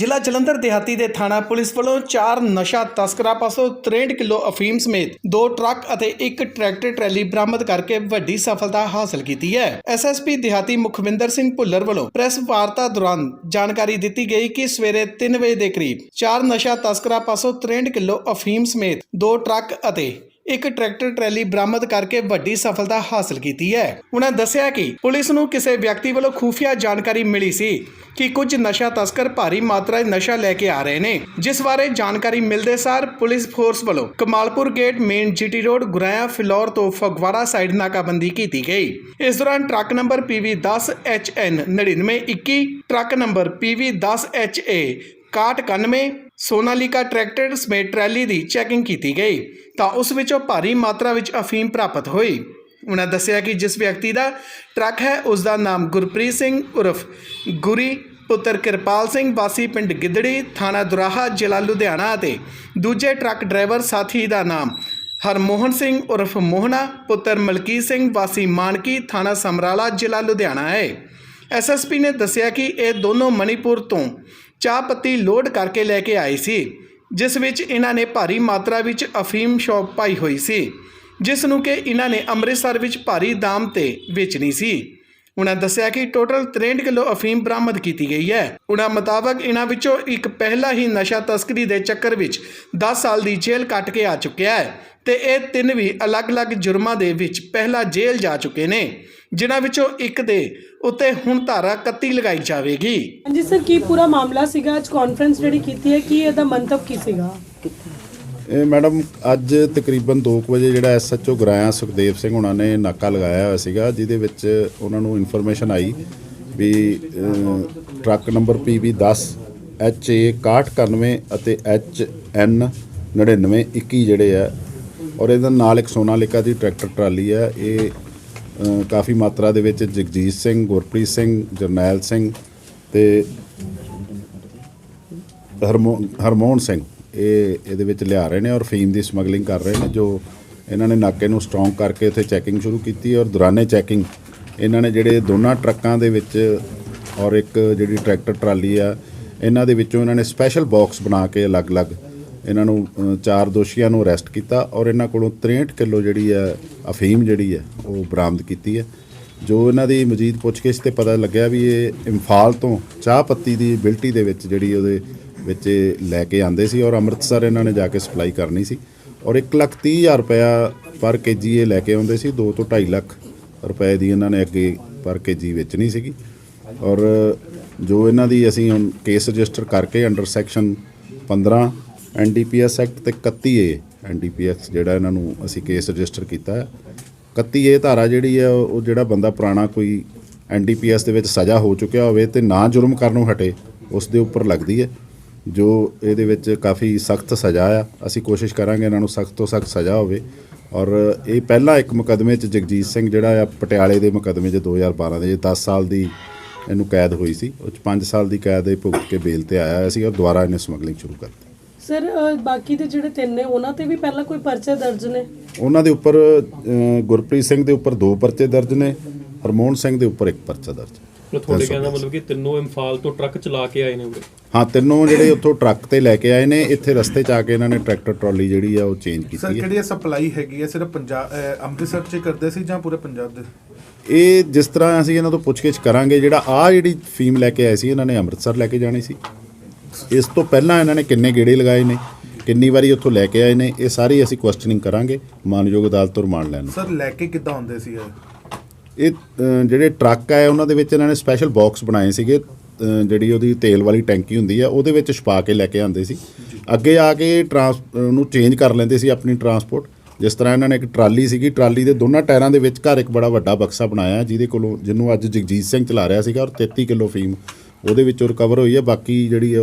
ਜ਼ਿਲ੍ਹਾ ਜਲੰਧਰ ਦਿਹਾਤੀ ਦੇ ਥਾਣਾ ਪੁਲਿਸ ਵੱਲੋਂ ਚਾਰ ਨਸ਼ਾ ਤਸਕਰਾਂ ਪਾਸੋਂ 63 ਕਿਲੋ ਅਫੀਮ ਸਮੇਤ ਦੋ ਟਰੱਕ ਅਤੇ ਇੱਕ ਟਰੈਕਟਰ ਟਰੈਲੀ ਬਰਾਮਦ ਕਰਕੇ ਵੱਡੀ ਸਫਲਤਾ ਹਾਸਲ ਕੀਤੀ ਹੈ। ਐਸਐਸਪੀ ਦਿਹਾਤੀ ਮੁਖਵਿੰਦਰ ਸਿੰਘ ਭੁੱਲਰ ਵੱਲੋਂ ਪ੍ਰੈਸ ਵਾਰਤਾ ਦੌਰਾਨ ਜਾਣਕਾਰੀ ਦਿੱਤੀ ਗਈ ਕਿ ਸਵੇਰੇ 3 ਵਜੇ ਦੇ ਕਰੀਬ ਚਾਰ ਨਸ਼ਾ ਤਸਕਰਾਂ ਪਾਸੋਂ 63 ਕਿਲੋ ਅਫੀਮ ਸਮੇਤ ਦੋ ਟਰੱਕ ਅਤੇ ਇੱਕ ਟਰੈਕਟਰ ਟਰੈਲੀ ਬਰਾਮਦ ਕਰਕੇ ਵੱਡੀ ਸਫਲਤਾ ਹਾਸਲ ਕੀਤੀ ਹੈ। ਉਹਨਾਂ ਦੱਸਿਆ ਕਿ ਪੁਲਿਸ ਨੂੰ ਕਿਸੇ ਵਿਅਕਤੀ ਵੱਲੋਂ ਖੂਫੀਆ ਜਾਣਕਾਰੀ ਮਿਲੀ ਸੀ ਕਿ ਕੁਝ ਨਸ਼ਾ ਤਸਕਰ ਭਾਰੀ ਮਾਤਰਾ 'ਚ ਨਸ਼ਾ ਲੈ ਕੇ ਆ ਰਹੇ ਨੇ। ਜਿਸ ਬਾਰੇ ਜਾਣਕਾਰੀ ਮਿਲਦੇ ਸਾਰ ਪੁਲਿਸ ਫੋਰਸ ਵੱਲੋਂ Kamalpur gate, main GT road, Guraya, Phillaur ਤੋਂ ਫਗਵਾੜਾ ਸਾਈਡ ਨਾਕਾਬੰਦੀ ਕੀਤੀ ਗਈ। ਇਸ ਦੌਰਾਨ truck number PV10 HN 9921 truck number PV10 HA 6191 Sonalika tractor ਸਮੇਤ ਟਰੈਲੀ ਦੀ ਚੈਕਿੰਗ ਕੀਤੀ ਗਈ, ਤਾਂ ਉਸ ਵਿੱਚੋਂ ਭਾਰੀ ਮਾਤਰਾ ਵਿੱਚ ਅਫੀਮ ਪ੍ਰਾਪਤ ਹੋਈ। ਉਹਨਾਂ ਦੱਸਿਆ ਕਿ ਜਿਸ ਵਿਅਕਤੀ ਦਾ ਟਰੱਕ ਹੈ, ਉਸ ਦਾ ਨਾਮ ਗੁਰਪ੍ਰੀਤ ਸਿੰਘ ਉਰਫ ਗੁਰੀ ਪੁੱਤਰ ਕਿਰਪਾਲ ਸਿੰਘ, ਵਾਸੀ ਪਿੰਡ ਗਿੱਦੜੀ, ਥਾਣਾ ਦੁਰਾਹਾ, ਜ਼ਿਲ੍ਹਾ ਲੁਧਿਆਣਾ ਅਤੇ ਦੂਜੇ ਟਰੱਕ ਡਰਾਈਵਰ ਸਾਥੀ ਦਾ ਨਾਮ ਹਰਮੋਹਨ ਸਿੰਘ ਉਰਫ ਮੋਹਨਾ, ਪੁੱਤਰ ਮਲਕੀਤ ਸਿੰਘ, ਵਾਸੀ ਮਾਨਕੀ, ਥਾਣਾ ਸਮਰਾਲਾ, ਜ਼ਿਲ੍ਹਾ ਲੁਧਿਆਣਾ ਹੈ। ਐਸਐਸਪੀ ਨੇ ਦੱਸਿਆ ਕਿ ਇਹ ਦੋਨੋਂ ਮਣੀਪੁਰ ਤੋਂ ਚਾਹ ਪੱਤੀ ਲੋਡ ਕਰਕੇ ਲੈ ਕੇ ਆਏ ਸੀ, ਜਿਸ ਵਿੱਚ ਇਹਨਾਂ ਨੇ ਭਾਰੀ ਮਾਤਰਾ ਵਿੱਚ ਅਫੀਮ ਸ਼ੌਪ ਪਾਈ ਹੋਈ ਸੀ, ਜਿਸ ਨੂੰ ਕਿ ਇਹਨਾਂ ਨੇ ਅੰਮ੍ਰਿਤਸਰ ਵਿੱਚ ਭਾਰੀ ਦਾਮ ਤੇ ਵੇਚਣੀ ਸੀ। ਉਹਨਾਂ ਦੱਸਿਆ ਕਿ ਟੋਟਲ 63 ਕਿਲੋ ਅਫੀਮ ਬਰਾਮਦ ਕੀਤੀ ਗਈ ਹੈ। ਉਹਨਾਂ ਮੁਤਾਬਕ ਇਹਨਾਂ ਵਿੱਚੋਂ ਇੱਕ ਪਹਿਲਾ ਹੀ ਨਸ਼ਾ ਤਸਕਰੀ ਦੇ ਚੱਕਰ ਵਿੱਚ 10 ਸਾਲ ਦੀ ਜੇਲ੍ਹ ਕੱਟ ਕੇ ਆ ਚੁੱਕਿਆ ਹੈ ਤੇ ਇਹ ਤਿੰਨ ਵੀ ਅਲੱਗ-ਅਲੱਗ ਜੁਰਮਾਂ ਦੇ ਵਿੱਚ ਪਹਿਲਾ ਜੇਲ੍ਹ ਜਾ ਚੁੱਕੇ ਨੇ, ਜਿਨ੍ਹਾਂ ਵਿੱਚੋਂ ਇੱਕ ਦੇ ਉੱਤੇ ਹੁਣ ਧਾਰਾ 31 ਲਗਾਈ ਜਾਵੇਗੀ। ਹਾਂਜੀ ਸਰ, ਕੀ ਪੂਰਾ ਮਾਮਲਾ ਸੀਗਾ? ਅੱਜ ਕਾਨਫਰੰਸ ਜਿਹੜੀ ਕੀਤੀ ਹੈ, ਕੀ ਇਹਦਾ ਮੰਤਵ ਕੀ ਸੀਗਾ? ਇਹ ਮੈਡਮ, ਅੱਜ ਤਕਰੀਬਨ 2 ਵਜੇ ਜਿਹੜਾ ਐਸਐਚਓ ਗਰਾਇਆ ਸੁਖਦੇਵ ਸਿੰਘ ਉਹਨਾਂ ਨੇ ਨਾਕਾ ਲਗਾਇਆ ਹੋਇਆ ਸੀਗਾ, ਜਿਹਦੇ ਵਿੱਚ ਉਹਨਾਂ ਨੂੰ ਇਨਫੋਰਮੇਸ਼ਨ ਆਈ ਵੀ ਟਰੱਕ ਨੰਬਰ PB10 HA 6191 ਅਤੇ HN 9921 ਜਿਹੜੇ ਆ, ਔਰ ਇਹਦੇ ਨਾਲ ਇੱਕ ਸੋਨਾਲਿਕਾ ਦੀ ਟਰੈਕਟਰ ਟਰਾਲੀ ਆ। ਇਹ ਕਾਫੀ ਮਾਤਰਾ ਦੇ ਵਿੱਚ ਜਗਜੀਤ ਸਿੰਘ, ਗੁਰਪ੍ਰੀਤ ਸਿੰਘ, ਜਰਨੈਲ ਸਿੰਘ ਤੇ ਹਰਮੋ, ਹਰਮੋਹਨ ਸਿੰਘ। ਇਹ ਇਹਦੇ ਵਿੱਚ ਲਿਆ ਰਹੇ ਨੇ ਔਰ ਫੀਮ ਦੀ ਸਮਗਲਿੰਗ ਕਰ ਰਹੇ ਨੇ, ਜੋ ਇਹਨਾਂ ਨੇ ਨਾਕੇ ਨੂੰ ਸਟਰੋਂਗ ਕਰਕੇ ਉੱਥੇ ਚੈਕਿੰਗ ਸ਼ੁਰੂ ਕੀਤੀ ਔਰ ਦੌਰਾਨੇ ਚੈਕਿੰਗ ਇਹਨਾਂ ਨੇ ਜਿਹੜੇ ਦੋਨਾਂ ਟਰੱਕਾਂ ਦੇ ਵਿੱਚ ਔਰ ਇੱਕ ਜਿਹੜੀ ਟਰੈਕਟਰ ਟਰਾਲੀ ਆ, ਇਹਨਾਂ ਦੇ ਵਿੱਚੋਂ ਇਹਨਾਂ ਨੇ ਸਪੈਸ਼ਲ ਬਾਕਸ ਬਣਾ ਕੇ ਅਲੱਗ-ਅਲੱਗ ਇਹਨਾਂ ਨੂੰ ਚਾਰ ਦੋਸ਼ੀਆਂ ਨੂੰ ਅਰੈਸਟ ਕੀਤਾ ਔਰ ਇਹਨਾਂ ਕੋਲੋਂ 63 ਕਿਲੋ ਜਿਹੜੀ ਹੈ ਅਫੀਮ ਜਿਹੜੀ ਹੈ ਉਹ ਬਰਾਮਦ ਕੀਤੀ ਹੈ ਜੋ ਇਹਨਾਂ ਦੀ ਮਜੀਦ ਪੁੱਛਗਿੱਛ ਤੇ ਪਤਾ ਲੱਗਿਆ ਵੀ ਇਹ ਇੰਫਾਲ ਤੋਂ ਚਾਹ ਪੱਤੀ ਦੀ ਬਿਲਟੀ ਦੇ ਵਿੱਚ ਜਿਹੜੀ ਉਹਦੇ ਵਿੱਚ ਲੈ ਕੇ ਆਂਦੇ ਸੀ ਔਰ ਅੰਮ੍ਰਿਤਸਰ ਇਹਨਾਂ ਨੇ ਜਾ ਕੇ ਸਪਲਾਈ ਕਰਨੀ ਸੀ। ਔਰ 1 ਲੱਖ 30 ਹਜ਼ਾਰ ਰੁਪਇਆ ਪਰ ਕੇਜੀ ਇਹ ਲੈ ਕੇ ਆਉਂਦੇ ਸੀ 2 ਤੋਂ 2.5 ਲੱਖ ਰੁਪਏ ਦੀ ਇਹਨਾਂ ਨੇ ਅੱਗੇ ਪਰ ਕੇਜੀ ਵੇਚਣੀ ਸੀਗੀ। ਔਰ ਜੋ ਇਹਨਾਂ ਦੀ ਅਸੀਂ ਹੁਣ ਕੇਸ ਰਜਿਸਟਰ ਕਰਕੇ ਅੰਡਰ ਸੈਕਸ਼ਨ 15 ਐਨਡੀਪੀਐਸ ਐਕਟ ਤੇ 31 ਏ ਐਨਡੀਪੀਐਸ ਜਿਹੜਾ ਇਹਨਾਂ ਨੂੰ ਅਸੀਂ ਕੇਸ ਰਜਿਸਟਰ ਕੀਤਾ ਹੈ। 31 ਏ ਧਾਰਾ ਜਿਹੜੀ ਹੈ, ਉਹ ਜਿਹੜਾ ਬੰਦਾ ਪੁਰਾਣਾ ਕੋਈ ਐਨਡੀਪੀਐਸ ਦੇ ਵਿੱਚ ਸਜ਼ਾ ਹੋ ਚੁੱਕਿਆ ਹੋਵੇ ਤੇ ਨਾ ਜੁਰਮ ਨੂੰ ਹਟੇ, ਉਸ ਦੇ ਉੱਪਰ ਲੱਗਦੀ ਹੈ। ਜੋ ਇਹਦੇ ਵਿੱਚ ਕਾਫੀ ਸਖਤ ਸਜ਼ਾ ਆ। ਅਸੀਂ ਕੋਸ਼ਿਸ਼ ਕਰਾਂਗੇ ਇਹਨਾਂ ਨੂੰ ਸਖਤ ਤੋਂ ਸਖਤ ਸਜ਼ਾ ਹੋਵੇ। ਔਰ ਇਹ ਪਹਿਲਾ ਇੱਕ ਮੁਕਦਮੇ 'ਚ ਜਗਜੀਤ ਸਿੰਘ ਜਿਹੜਾ ਆ ਪਟਿਆਲੇ ਦੇ ਮੁਕਦਮੇ 'ਚ 2012 ਦੇ 10 ਸਾਲ ਦੀ ਇਹਨੂੰ ਕੈਦ ਹੋਈ ਸੀ ਉਹ 'ਚ 5 ਸਾਲ ਦੀ ਕੈਦ ਇਹ ਭੁਗਤ ਕੇ ਬੇਲ ਤੇ ਆਇਆ ਸੀ ਔਰ ਦੁਬਾਰਾ ਇਹਨੇ ਸਮਗਲਿੰਗ ਸ਼ੁਰੂ ਕਰਤੀ ਸਰ ਬਾਕੀ ਦੇ ਜਿਹੜੇ ਤਿੰਨ ਨੇ ਉਹਨਾਂ ਤੇ ਵੀ ਪਹਿਲਾਂ ਕੋਈ ਪਰਚੇ ਦਰਜ ਨੇ? ਉਹਨਾਂ ਦੇ ਉੱਪਰ ਗੁਰਪ੍ਰੀਤ ਸਿੰਘ ਦੇ ਉੱਪਰ ਦੋ ਪਰਚੇ ਦਰਜ ਨੇ ਹਰਮੋਹਨ ਸਿੰਘ ਦੇ ਉੱਪਰ ਇੱਕ ਪਰਚਾ ਦਰਜ ਹੈ। ਤੁਹਾਡੇ ਕਹਿਣ ਦਾ ਮਤਲਬ ਕਿ ਤਿੰਨੋਂ ਇੰਫਾਲ ਤੋਂ ਟਰੱਕ ਚਲਾ ਕੇ ਆਏ ਨੇ ਉਰੇ? ਹਾਂ ਤਿੰਨੋਂ ਜਿਹੜੇ ਉੱਥੋਂ ਟਰੱਕ ਤੇ ਲੈ ਕੇ ਆਏ ਨੇ ਇੱਥੇ ਰਸਤੇ 'ਚ ਆ ਕੇ ਇਹਨਾਂ ਨੇ ਟਰੈਕਟਰ ਟਰਾਲੀ ਜਿਹੜੀ ਆ ਉਹ ਚੇਂਜ ਸਰ ਕੀਤੀ ਹੈ। ਕਿਹੜੀ ਸਪਲਾਈ ਹੈਗੀ ਹੈ? ਸਿਰਫ ਪੰਜਾਬ ਅੰਮ੍ਰਿਤਸਰ ਚ ਹੀ ਕਰਦੇ ਸੀ ਜਾਂ ਪੂਰੇ ਪੰਜਾਬ ਦੇ? ਇਹ ਜਿਸ ਤਰ੍ਹਾਂ ਅਸੀਂ ਇਹਨਾਂ ਤੋਂ ਪੁੱਛਗਿੱਛ ਕਰਾਂਗੇ ਜਿਹੜਾ ਆ ਜਿਹੜੀ ਫੀਮ ਲੈ ਕੇ ਆਏ ਸੀ ਇਹਨਾਂ ਨੇ ਅੰਮ੍ਰਿਤਸਰ ਲੈ ਕੇ ਜਾਣੀ ਸੀ। ਇਸ ਤੋਂ ਪਹਿਲਾਂ ਇਹਨਾਂ ਨੇ ਕਿੰਨੇ ਗੇੜੇ ਲਗਾਏ ਨੇ ਕਿੰਨੀ ਵਾਰੀ ਉੱਥੋਂ ਲੈ ਕੇ ਆਏ ਨੇ ਇਹ ਸਾਰੀ ਅਸੀਂ ਕੁਐਸਚਨਿੰਗ ਕਰਾਂਗੇ। ਮਾਨਯੋਗ ਅਦਾਲਤ ਤੋਂ ਰਿਮਾਂਡ ਲੈਣ ਸਰ ਲੈ ਕੇ ਕਿੱਦਾਂ ਹੁੰਦੇ ਸੀ ਇਹ? ਇਹ ਜਿਹੜੇ ਟਰੱਕ ਆ ਉਹਨਾਂ ਦੇ ਵਿੱਚ ਇਹਨਾਂ ਨੇ ਸਪੈਸ਼ਲ ਬਾਕਸ ਬਣਾਏ ਸੀਗੇ ਜਿਹੜੀ ਉਹਦੀ ਤੇਲ ਵਾਲੀ ਟੈਂਕੀ ਹੁੰਦੀ ਆ ਉਹਦੇ ਵਿੱਚ ਛਪਾ ਕੇ ਲੈ ਕੇ ਆਉਂਦੇ ਸੀ। ਅੱਗੇ ਆ ਕੇ ਟਰਾਂਸ ਉਹਨੂੰ ਚੇਂਜ ਕਰ ਲੈਂਦੇ ਸੀ ਆਪਣੀ ਟਰਾਂਸਪੋਰਟ ਜਿਸ ਤਰ੍ਹਾਂ ਇਹਨਾਂ ਨੇ ਇੱਕ ਟਰਾਲੀ ਸੀਗੀ ਟਰਾਲੀ ਦੇ ਦੋਨਾਂ ਟਾਇਰਾਂ ਦੇ ਵਿੱਚ ਘਰ ਇੱਕ ਬੜਾ ਵੱਡਾ ਬਕਸਾ ਬਣਾਇਆ ਜਿਹਦੇ ਕੋਲੋਂ ਜਿਹਨੂੰ ਅੱਜ ਜਗਜੀਤ ਸਿੰਘ ਚਲਾ ਰਿਹਾ ਸੀਗਾ ਔਰ 33 ਕਿਲੋ ਫੀਮ ਉਹਦੇ ਵਿੱਚੋਂ ਰਿਕਵਰ ਹੋਈ ਹੈ ਬਾਕੀ ਜਿਹੜੀ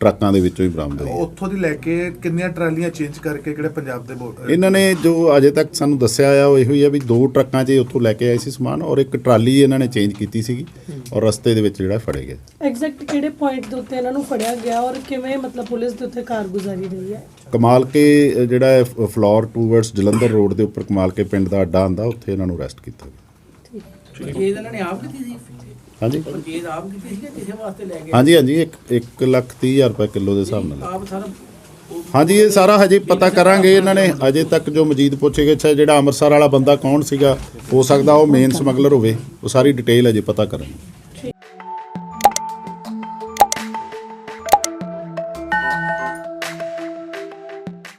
ਟਰੱਕਾਂ ਦੇ ਵਿੱਚੋਂ ਹੀ ਬਰਾਮਦ ਹੋਈ ਹੈ। ਉੱਥੋਂ ਦੀ ਲੈ ਕੇ ਕਿੰਨੀਆਂ ਟਰਾਲੀਆਂ ਚੇਂਜ ਕਰਕੇ ਕਿਹੜੇ ਪੰਜਾਬ ਦੇ ਬੋ- ਇਹਨਾਂ ਨੇ ਜੋ ਅਜੇ ਤੱਕ ਸਾਨੂੰ ਦੱਸਿਆ ਆ ਉਹ ਇਹੋ ਹੀ ਆ ਵੀ ਦੋ ਟਰੱਕਾਂ 'ਚ ਇਹ ਉੱਥੋਂ ਲੈ ਕੇ ਆਏ ਸੀ ਸਮਾਨ ਔਰ ਇੱਕ ਟਰਾਲੀ ਇਹਨਾਂ ਨੇ ਚੇਂਜ ਕੀਤੀ ਸੀਗੀ ਔਰ ਰਸਤੇ ਦੇ ਵਿੱਚ ਜਿਹੜਾ ਫੜੇ ਗਏ। ਐਗਜ਼ੈਕਟ ਕਿਹੜੇ ਪੁਆਇੰਟ ਦੇ ਉੱਤੇ ਇਹਨਾਂ ਨੂੰ ਫੜਿਆ ਗਿਆ ਔਰ ਕਿਵੇਂ ਮਤਲਬ ਪੁਲਿਸ ਦੇ ਉੱਤੇ ਕਾਰਗੁਜ਼ਾਰੀ ਰਹੀ ਹੈ? ਕਮਾਲ ਕੇ ਅ, ਜਿਹੜਾ ਹੈ ਫ- ਫਲੋਰ ਟੂਵਰਡਸ ਜਲੰਧਰ ਰੋਡ ਦੇ ਉੱਪਰ ਕਮਾਲ ਕੇ ਪਿੰਡ ਦਾ ਅੱਡਾ ਆਂਦਾ ਉੱਥੇ ਇਹਨਾਂ ਨੂੰ ਅਰੈਸਟ ਕੀਤਾ ਇਹ ਇਹਨਾਂ ਨੇ ਆਪ ਕੀਤੀ ਸੀ? ਹਾਂਜੀ। ਪਰਚੇਜ਼ ਆਪ ਕੀਤੀ ਸੀ ਜਾਂ ਕਿਸੇ ਵਾਸਤੇ ਲੈ ਗਏ ਹਾਂਜੀ ਹਾਂਜੀ 1 ਲੱਖ 30 ਹਜ਼ਾਰ ਰੁਪਏ ਕਿਲੋ ਦੇ ਹਿਸਾਬ ਨਾਲ। ਆਪ ਸਾਰਾ ਹਾਂਜੀ ਇਹ ਸਾਰਾ ਹਜੇ ਪਤਾ ਕਰਾਂਗੇ ਇਹਨਾਂ ਨੇ। ਅਜੇ ਤੱਕ ਜੋ ਮਜੀਦ ਪੁੱਛੇਗੇ ਅੱਛਾ ਜਿਹੜਾ ਅੰਮ੍ਰਿਤਸਰ ਵਾਲਾ ਬੰਦਾ ਕੌਣ ਸੀਗਾ ਹੋ ਸਕਦਾ ਉਹ ਮੇਨ ਸਮਗਲਰ ਹੋਵੇ। ਉਹ ਸਾਰੀ ਡਿਟੇਲ ਅਜੇ ਪਤਾ ਕਰਾਂਗੇ।